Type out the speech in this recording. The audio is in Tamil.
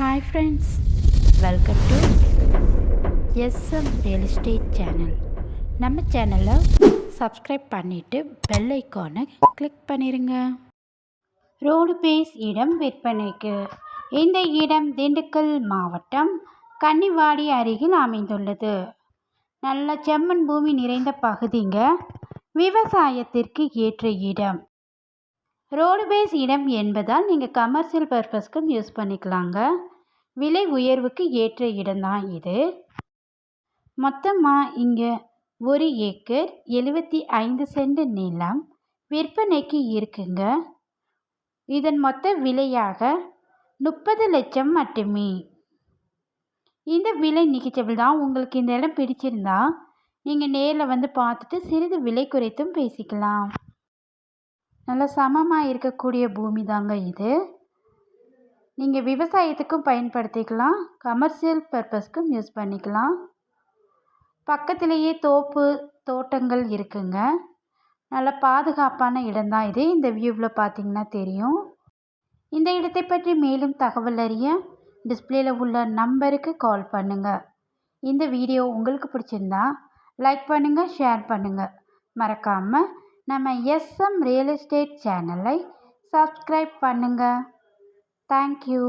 Hi friends welcome to SM real estate channel நம்ம சேனலை சப்ஸ்கிரைப் பண்ணிவிட்டு பெல் ஐக்கானை கிளிக் பண்ணிடுங்க ரோடு பேஸ் இடம் விற்பனைக்கு. இந்த இடம் திண்டுக்கல் மாவட்டம் கன்னிவாடி அருகில் அமைந்துள்ளது. நல்ல செம்மண் பூமி நிறைந்த பகுதிங்க. விவசாயத்திற்கு ஏற்ற இடம். ரோடு பேஸ் இடம் என்பதால் நீங்கள் கமர்ஷியல் பர்பஸ்க்கும் யூஸ் பண்ணிக்கலாங்க. விலை உயர்வுக்கு ஏற்ற இடம்தான் இது. மொத்தமாக இங்கே ஒரு ஏக்கர் எழுபத்தி ஐந்து சென்ட் நிலம் விற்பனைக்கு இருக்குங்க. இதன் மொத்த விலையாக முப்பது லட்சம் மட்டுமே. இந்த விலை நிகழ்ச்சிகள் தான். உங்களுக்கு இந்த இடம் பிடிச்சிருந்தா நீங்கள் நேரில் வந்து பார்த்துட்டு சிறிது விலை குறைத்தும் பேசிக்கலாம். நல்ல சமமாக இருக்கக்கூடிய பூமி தாங்க இது. நீங்கள் விவசாயத்துக்கும் பயன்படுத்திக்கலாம். கமர்ஷியல் பர்பஸ்க்கும் யூஸ் பண்ணிக்கலாம். பக்கத்திலேயே தோப்பு தோட்டங்கள் இருக்குங்க. நல்ல பாதுகாப்பான இடம்தான் இது. இந்த வியூவில் பார்த்தீங்கன்னா தெரியும். இந்த இடத்தை பற்றி மேலும் தகவல் அறிய டிஸ்பிளேல உள்ள நம்பருக்கு கால் பண்ணுங்கள் இந்த வீடியோ உங்களுக்கு பிடிச்சிருந்தா லைக் பண்ணுங்கள் ஷேர் பண்ணுங்கள் மறக்காமல் நம்ம எஸ்எம் ரியல் எஸ்டேட் சேனலை சப்ஸ்கிரைப் பண்ணுங்கள் தேங்க்யூ